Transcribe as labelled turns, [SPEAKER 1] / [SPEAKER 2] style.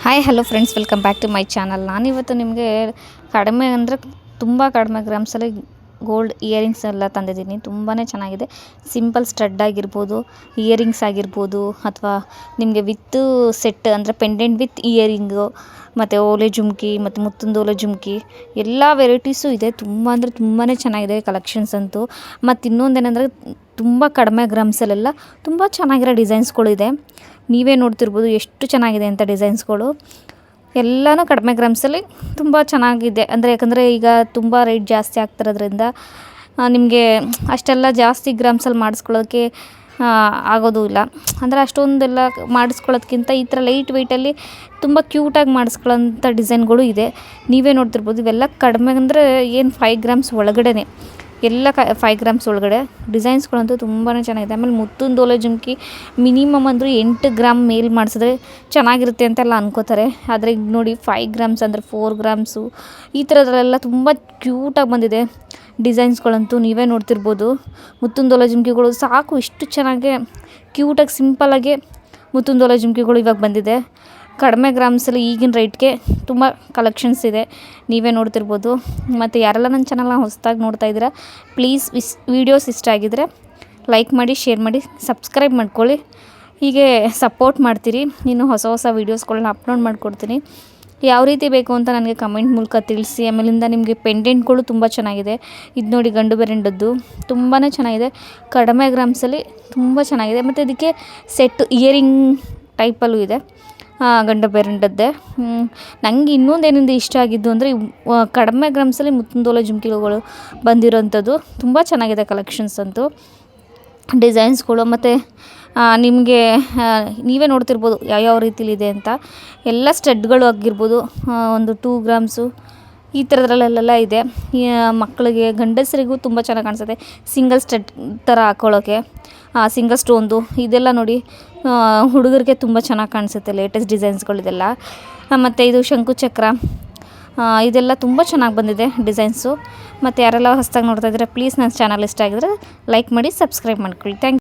[SPEAKER 1] Hi hello friends welcome back to my channel ನಾನಿವತ್ತು ನಿಮಗೆ ಕಡಿಮೆ ಅಂದರೆ ತುಂಬ ಕಡಿಮೆ ಗ್ರಾಮ್ಸಲ್ಲಿ ಗೋಲ್ಡ್ ಇಯರಿಂಗ್ಸ್ ಎಲ್ಲ ತಂದಿದ್ದೀನಿ. ತುಂಬಾ ಚೆನ್ನಾಗಿದೆ. ಸಿಂಪಲ್ ಸ್ಟಡ್ ಆಗಿರ್ಬೋದು, ಇಯರಿಂಗ್ಸ್ ಆಗಿರ್ಬೋದು, ಅಥವಾ ನಿಮಗೆ ವಿತ್ ಸೆಟ್ ಅಂದರೆ ಪೆಂಡೆಂಟ್ ವಿತ್ ಇಯರಿಂಗು, ಮತ್ತು ಓಲೆ ಜುಮ್ಕಿ, ಮತ್ತು ಮುತ್ತಿಂದು ಓಲೆ ಜುಮ್ಕಿ, ಎಲ್ಲ ವೆರೈಟೀಸು ಇದೆ. ತುಂಬ ಅಂದರೆ ತುಂಬಾ ಚೆನ್ನಾಗಿದೆ ಕಲೆಕ್ಷನ್ಸ್ ಅಂತೂ. ಮತ್ತು ಇನ್ನೊಂದೇನೆಂದರೆ ತುಂಬ ಕಡಿಮೆ ಗ್ರಾಮ್ಸಲ್ಲೆಲ್ಲ ತುಂಬ ಚೆನ್ನಾಗಿರೋ ಡಿಸೈನ್ಸ್ಗಳಿದೆ. ನೀವೇ ನೋಡ್ತಿರ್ಬೋದು ಎಷ್ಟು ಚೆನ್ನಾಗಿದೆ ಅಂತ ಡಿಸೈನ್ಸ್ಗಳು. ಎಲ್ಲನೂ ಕಡಿಮೆ ಗ್ರಾಮ್ಸಲ್ಲಿ ತುಂಬ ಚೆನ್ನಾಗಿದೆ. ಅಂದರೆ ಯಾಕಂದರೆ ಈಗ ತುಂಬ ರೇಟ್ ಜಾಸ್ತಿ ಆಗ್ತಿರೋದ್ರಿಂದ ನಿಮಗೆ ಅಷ್ಟೆಲ್ಲ ಜಾಸ್ತಿ ಗ್ರಾಮ್ಸಲ್ಲಿ ಮಾಡಿಸ್ಕೊಳ್ಳೋಕ್ಕೆ ಆಗೋದು ಇಲ್ಲ. ಅಂದರೆ ಅಷ್ಟೊಂದೆಲ್ಲ ಮಾಡಿಸ್ಕೊಳ್ಳೋದ್ಕಿಂತ ಈ ಥರ ಲೈಟ್ ವೆಯ್ಟಲ್ಲಿ ತುಂಬ ಕ್ಯೂಟಾಗಿ ಮಾಡಿಸ್ಕೊಳ್ಳೋಂಥ ಡಿಸೈನ್ಗಳು ಇದೆ. ನೀವೇ ನೋಡ್ತಿರ್ಬೋದು, ಇವೆಲ್ಲ ಕಡಿಮೆ ಅಂದರೆ ಏನು ಫೈವ್ ಗ್ರಾಮ್ಸ್ ಒಳಗಡೆನೆ. ಎಲ್ಲ ಕ ಫೈವ್ ಗ್ರಾಮ್ಸ್ ಒಳಗಡೆ. ಡಿಸೈನ್ಸ್ಗಳಂತೂ ತುಂಬಾ ಚೆನ್ನಾಗಿದೆ. ಆಮೇಲೆ ಮುತ್ತಿನ ದೋಲೆ ಜುಮ್ಕಿ ಮಿನಿಮಮ್ ಅಂದರೂ ಎಂಟು ಗ್ರಾಮ್ ಮೇಲ್ ಮಾಡಿಸಿದ್ರೆ ಚೆನ್ನಾಗಿರುತ್ತೆ ಅಂತೆಲ್ಲ ಅನ್ಕೋತಾರೆ. ಆದರೆ ಈಗ ನೋಡಿ ಫೈವ್ ಗ್ರಾಮ್ಸ್ ಅಂದರೆ ಫೋರ್ ಗ್ರಾಮ್ಸು ಈ ಥರದ್ರಲ್ಲೆಲ್ಲ ತುಂಬ ಕ್ಯೂಟಾಗಿ ಬಂದಿದೆ ಡಿಸೈನ್ಸ್ಗಳಂತೂ ನೀವೇ ನೋಡ್ತಿರ್ಬೋದು. ಮುತ್ತಿನ ದೋಲೆ ಜುಮ್ಕಿಗಳು ಸಾಕು, ಇಷ್ಟು ಚೆನ್ನಾಗೆ ಕ್ಯೂಟಾಗಿ ಸಿಂಪಲ್ಲಾಗಿ ಮುತ್ತಿನ ದೋಲೆ ಜುಮ್ಕಿಗಳು ಇವಾಗ ಬಂದಿದೆ. ಕಡಿಮೆ ಗ್ರಾಮ್ಸಲ್ಲಿ ಈಗಿನ ರೇಟ್ಗೆ ತುಂಬ ಕಲೆಕ್ಷನ್ಸ್ ಇದೆ. ನೀವೇ ನೋಡ್ತಿರ್ಬೋದು. ಮತ್ತು ಯಾರೆಲ್ಲ ನನ್ನ ಚಾನಲ್ನ ಹೊಸದಾಗಿ ನೋಡ್ತಾ ಇದ್ದೀರಾ ಪ್ಲೀಸ್ ವಿಸ್ ವೀಡಿಯೋಸ್ ಇಷ್ಟ ಆಗಿದ್ದರೆ ಲೈಕ್ ಮಾಡಿ ಶೇರ್ ಮಾಡಿ ಸಬ್ಸ್ಕ್ರೈಬ್ ಮಾಡ್ಕೊಳ್ಳಿ. ಹೀಗೆ ಸಪೋರ್ಟ್ ಮಾಡ್ತೀರಿ. ನೀನು ಹೊಸ ಹೊಸ ವೀಡಿಯೋಸ್ಗಳನ್ನ ಅಪ್ಲೋಡ್ ಮಾಡಿಕೊಡ್ತೀನಿ. ಯಾವ ರೀತಿ ಬೇಕು ಅಂತ ನನಗೆ ಕಮೆಂಟ್ ಮೂಲಕ ತಿಳಿಸಿ. ಆಮೇಲಿಂದ ನಿಮಗೆ ಪೆಂಡೆಂಟ್ಗಳು ತುಂಬ ಚೆನ್ನಾಗಿದೆ. ಇದು ನೋಡಿ ಗಂಡು ಬೆರೆಂಡದ್ದು ತುಂಬಾ ಚೆನ್ನಾಗಿದೆ. ಕಡಿಮೆ ಗ್ರಾಮ್ಸಲ್ಲಿ ತುಂಬ ಚೆನ್ನಾಗಿದೆ. ಮತ್ತು ಇದಕ್ಕೆ ಸೆಟ್ ಇಯರಿಂಗ್ ಟೈಪಲ್ಲೂ ಇದೆ. ಗಂಡ ಬೆರಂಡದ್ದೇ ನನಗೆ ಇನ್ನೊಂದು ಏನಿಂದ ಇಷ್ಟ ಆಗಿದ್ದು ಅಂದರೆ ಕಡಿಮೆ ಗ್ರಾಮ್ಸಲ್ಲಿ ಮುತ್ತಂದೋಲ ಜುಮ್ಕಿಗಳು ಬಂದಿರೋಂಥದ್ದು. ತುಂಬ ಚೆನ್ನಾಗಿದೆ ಕಲೆಕ್ಷನ್ಸ್ ಅಂತೂ. ಡಿಸೈನ್ಸ್ಗಳು ಮತ್ತು ನಿಮಗೆ ನೀವೇ ನೋಡ್ತಿರ್ಬೋದು ಯಾವ್ಯಾವ ರೀತಿಲಿದೆ ಅಂತ. ಎಲ್ಲ ಸ್ಟಡ್ಗಳು ಆಗಿರ್ಬೋದು ಒಂದು ಟೂ ಗ್ರಾಮ್ಸು ಈ ಥರದ್ರಲ್ಲೆಲ್ಲ ಇದೆ. ಮಕ್ಕಳಿಗೆ ಗಂಡಸರಿಗೂ ತುಂಬ ಚೆನ್ನಾಗಿ ಕಾಣಿಸುತ್ತೆ. ಸಿಂಗಲ್ ಸ್ಟಡ್ ಥರ ಹಾಕ್ಕೊಳ್ಳೋಕ್ಕೆ ಸಿಂಗಲ್ ಸ್ಟೋನ್ದು ಇದೆಲ್ಲ ನೋಡಿ ಹುಡುಗರಿಗೆ ತುಂಬ ಚೆನ್ನಾಗಿ ಕಾಣಿಸುತ್ತೆ ಲೇಟೆಸ್ಟ್ ಡಿಸೈನ್ಸ್ಗಳಿದೆಲ್ಲ ಮತ್ತು ಇದು ಶಂಕು ಚಕ್ರ ಇದೆಲ್ಲ ತುಂಬ ಚೆನ್ನಾಗಿ ಬಂದಿದೆ ಡಿಸೈನ್ಸು ಮತ್ತು ಯಾರೆಲ್ಲ ಹೊಸ್ದಾಗಿ ನೋಡ್ತಾ ಇದ್ದೀರಾ ಪ್ಲೀಸ್ ನನ್ನ ಚಾನಲ್ ಇಷ್ಟ ಆಗಿದ್ರೆ ಲೈಕ್ ಮಾಡಿ ಸಬ್ಸ್ಕ್ರೈಬ್ ಮಾಡ್ಕೊಳ್ಳಿ. ಥ್ಯಾಂಕ್